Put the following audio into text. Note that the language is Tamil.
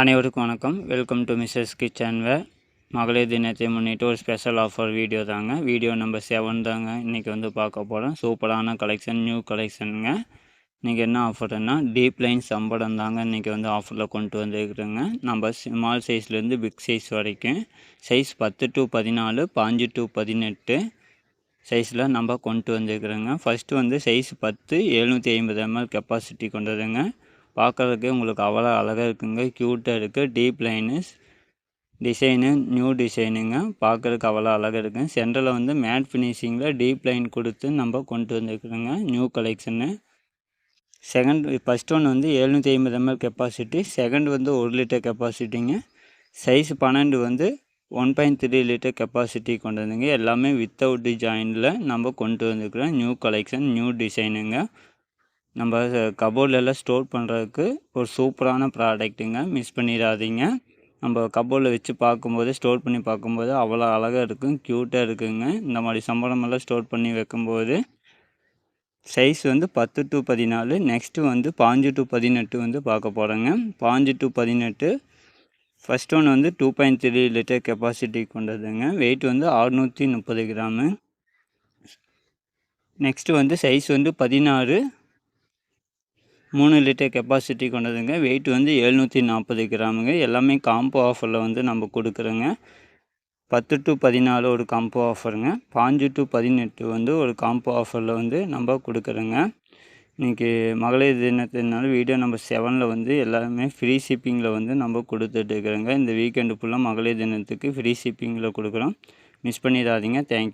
அனைவருக்கும் வணக்கம். Welcome to Mrs kitchen way. மகளிர் தினத்தை முன்னிட்டு ஒரு ஸ்பெஷல் ஆஃபர் வீடியோ தாங்க. வீடியோ நம்பர் செவன் தாங்க. இன்றைக்கி வந்து பார்க்க போகிறோம் சூப்பரான கலெக்ஷன் நியூ கலெக்ஷனுங்க இன்றைக்கி என்ன ஆஃபர்னா டீப் லைன் சம்பளம் தாங்க இன்றைக்கி வந்து ஆஃபரில் கொண்டு வந்துருக்குறோங்க. நம்ம ஸ்மால் சைஸ்லேருந்து பிக் சைஸ் வரைக்கும். சைஸ் பத்து டு பதினாலு பாஞ்சு டு பதினெட்டு சைஸில் நம்ம கொண்டு வந்துருக்குறோங்க. ஃபஸ்ட்டு வந்து சைஸ் பத்து எழுநூற்றி ஐம்பது எம்எல் கெப்பாசிட்டி கொண்டதுங்க. பார்க்குறதுக்கே உங்களுக்கு அவ்வளோ அழகாக இருக்குங்க. க்யூட்டாக இருக்குது டீப் லைனு டிசைனு நியூ டிசைனுங்க பார்க்குறதுக்கு அவ்வளோ அழகாக இருக்குங்க. சென்டரில் வந்து மேட் ஃபினிஷிங்கில் டீப் லைன் கொடுத்து நம்ம கொண்டு வந்துருக்குறோங்க. New collection second first one வந்து எழுநூற்றி ஐம்பது எம்எல் கெப்பாசிட்டி செகண்ட் வந்து ஒரு லிட்டர் கெப்பாசிட்டிங்க சைஸ் பன்னெண்டு வந்து one point three litre capacity கொண்டு வந்துங்க எல்லாமே வித்தவுட் டிஜாயினில் நம்ம கொண்டு வந்துருக்குறோம். நியூ கலெக்ஷன் நியூ டிசைனுங்க நம்ம கபோர்ட்லலாம் ஸ்டோர் பண்ணுறதுக்கு ஒரு சூப்பரான ப்ராடக்ட்டுங்க மிஸ் பண்ணிடாதீங்க. நம்ம கபோர்டில் வச்சு பார்க்கும்போது ஸ்டோர் பண்ணி பார்க்கும்போது அவ்வளோ அழகாக இருக்கும் க்யூட்டாக இருக்குங்க. இந்த மாதிரி சம்பளமெல்லாம் ஸ்டோர் பண்ணி வைக்கும்போது சைஸ் வந்து பத்து டு பதினாலு நெக்ஸ்ட்டு வந்து பாஞ்சு டு பதினெட்டு வந்து பார்க்க போகிறோங்க பாஞ்சு டு பதினெட்டு ஃபஸ்ட் ஒன் வந்து two point three litre capacity கொண்டதுங்க. Weight வந்து அறுநூற்றி முப்பது கிராமு. நெக்ஸ்ட்டு வந்து சைஸ் வந்து பதினாறு மூணு லிட்டர் கெப்பாசிட்டி கொண்டதுங்க. வெயிட் வந்து எழுநூற்றி நாற்பது கிராமுங்க. எல்லாமே காம்போ ஆஃபரில் வந்து நம்ம கொடுக்குறோங்க. பத்து டு பதினாலு ஒரு காம்போ ஆஃபருங்க பாஞ்சு டு பதினெட்டு வந்து ஒரு காம்போ ஆஃபரில் வந்து நம்ம கொடுக்குறோங்க. இன்றைக்கி மகளிர் தினத்தினால வீடியோ நம்பர் செவனில் வந்து எல்லாமே ஃப்ரீ ஷிப்பிங்கில் வந்து நம்ம கொடுத்துட்டு இருக்கிறோங்க. இந்த வீக்கெண்டு ஃபுல்லாக மகளிர் தினத்துக்கு ஃப்ரீ ஷிப்பிங்கில் கொடுக்குறோம். மிஸ் பண்ணிடாதீங்க. தேங்க்யூ